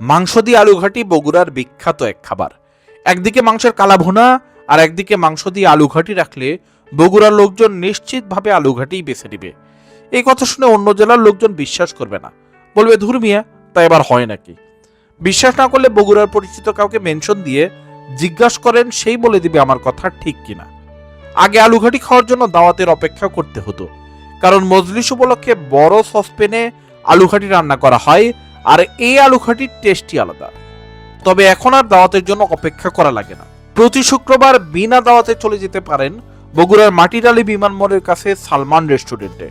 মাংস দিয়ে আলু ঘাটি বগুড়ার বিখ্যাত এক খাবার। একদিকে মাংসের কালা ভুনা আর একদিকে মাংস দিয়ে আলু ঘাটি রাখলে বগুড়ার লোকজন নিশ্চিতভাবে আলু ঘাটিই বেছে নেবে। এই কথা শুনে অন্য জেলার লোকজন বিশ্বাস করবে না। বলবে ধর্মিয়া তা এবার হয় নাকি? বিশ্বাস না করলে বগুড়ার পরিচিত কাউকে মেনশন দিয়ে জিজ্ঞাসা করেন, সেই বলে দিবে আমার কথা ঠিক কিনা? আগে আলু ঘাটি খাওয়ার জন্য দাওয়াতের অপেক্ষা করতে হতো। কারণ মজলিস উপলক্ষে বড় সসপেনে আলু ঘাটি রান্না করা হয় আর এই আলু ঘাটির টেস্টই আলাদা। তবে এখন আর দাওয়াতের জন্য অপেক্ষা করা লাগে না। প্রতি শুক্রবার বিনা দাওয়াতে চলে যেতে পারেন বগুড়ার মাটিডালি বিমানবন্দরের কাছে সালমান রেস্টুরেন্টে।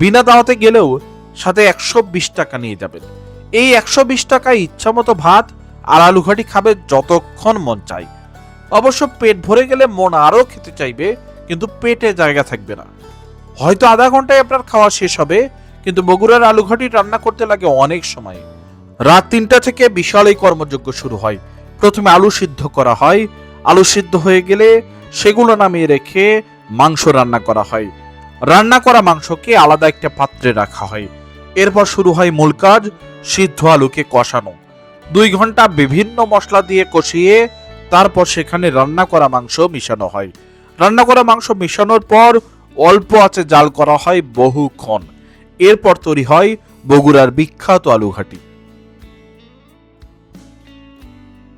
বিনা দাওয়াতে গেলেও সাথে একশো বিশ টাকা নিয়ে যাবেন। এই একশো বিশ টাকায় ইচ্ছামতো ভাত আর আলু ঘাটি খাবে যতক্ষণ মন চাই অবশ্য পেট ভরে গেলে মন আরও খেতে চাইবে, কিন্তু পেটে জায়গা থাকবে না। হয়তো আধা ঘন্টায় আপনার খাওয়া শেষ হবে কিন্তু বগুড়ার আলু ঘাটি রান্না করতে লাগে অনেক সময়। রাত তিনটা থেকে বিশাল এই কর্মযজ্ঞ শুরু হয়। প্রথমে আলু সিদ্ধ করা হয়। আলু সিদ্ধ হয়ে গেলে সেগুলো নামিয়ে রেখে মাংস রান্না করা হয়। রান্না করা মাংসকে আলাদা একটা পাত্রে রাখা হয়। এরপর শুরু হয় মূল কাজ, সিদ্ধ আলুকে কষানো। দুই ঘণ্টা বিভিন্ন মশলা দিয়ে কষিয়ে তারপর সেখানে রান্না করা মাংস মিশানো হয়। রান্না করা মাংস মিশানোর পর অল্প আছে জাল করা হয় বহুক্ষণ। এরপর তৈরি হয় বগুড়ার বিখ্যাত আলু ঘাটি